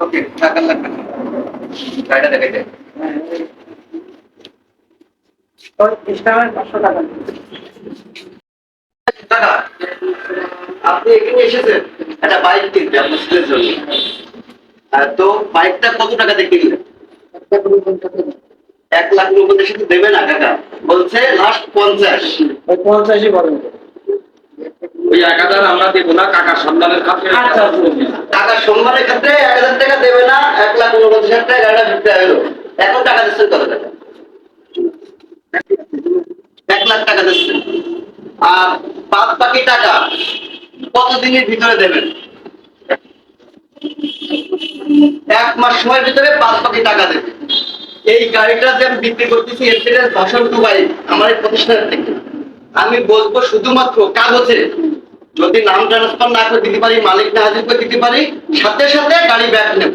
ওকে টাকা লাগবে না গাড়িটা আপনি এখানে এসেছেন? একটা বাইক কিনতে আপনার ছেলের জন্য। তো বাইকটা কত টাকা দিয়ে কিনলেন? এক লাখ নব্বই সাথে দেবে না কাকা। বলছে লাস্ট পঞ্চাশ। পঞ্চাশই বলেন ওই এক হাজার আমরা দেবো না কাকার সন্তানের খাতে আচ্ছা, সম্মানের ক্ষেত্রে এক হাজার টাকা দেবে না এক লাখ উনপঞ্চাশ হাজার টাকা গাড়িটা বিক্রি হলো। এখন টাকা দিচ্ছেন কত টাকা? এক লাখ টাকা দিচ্ছেন আর বাদ বাকি টাকা কতদিনের ভিতরে দেবেন? এক মাস সময়ের ভিতরে বাদ বাকি টাকা দেবেন এই গাড়িটা যে আমি বিক্রি করতেছি এক্সিডেন্ট ফসল দুবাই আমার এই প্রতিষ্ঠানের থেকে। আমি বলব শুধুমাত্র কাগজে যদি নাম ট্রান্সফার না করে দিতে পারি, মালিক না হাজির করে দিতে পারি, সাথে সাথে গাড়ি ব্যাক নেব।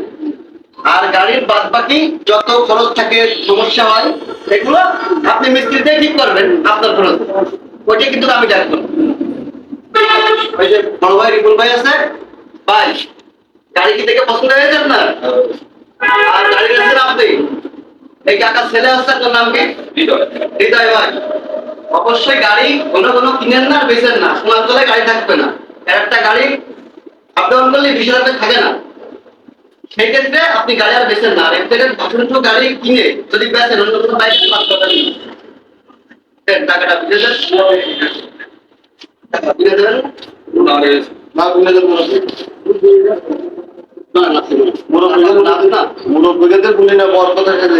আর গাড়ির বাদ বাকি যত খরচ থাকে, সমস্যা হয় এগুলো আপনি মিস্ত্রি দিয়ে ঠিক করবেন, আপনার খরচ। ওইটা কিন্তু আমি দেখব ওই যে বড় ভাই রিপুল ভাই আছে? ভাই, গাড়ি কি দেখে পছন্দ হয়েছে আপনার? আর গাড়ি আছেন আপনি। এই কাকার ছেলে আছে তোর নাম কি? হৃদয়। হৃদয় ভাই। অবশ্যই গাড়ি কোনো কোনো কিনেন না বেচেন না সীমাঞ্চলে গাড়ি থাকবে না একটা গাড়ি আপ ডাউন করলে বিশ হাজার থাকে না সেই ক্ষেত্রে আপনি গাড়ি আর বেচেন না এর থেকে অসংখ্য গাড়ি কিনে যদি বেচেন অন্য কোনো বাইক পাঁচ টাকা দেন, টাকাটা বুঝে দেন টাকা বুঝে দেবেন নাহলে না বুঝে দেবেন না না মুরব্বীদের না না মুরব্বীদের বুঝি না বড় কথা খেলে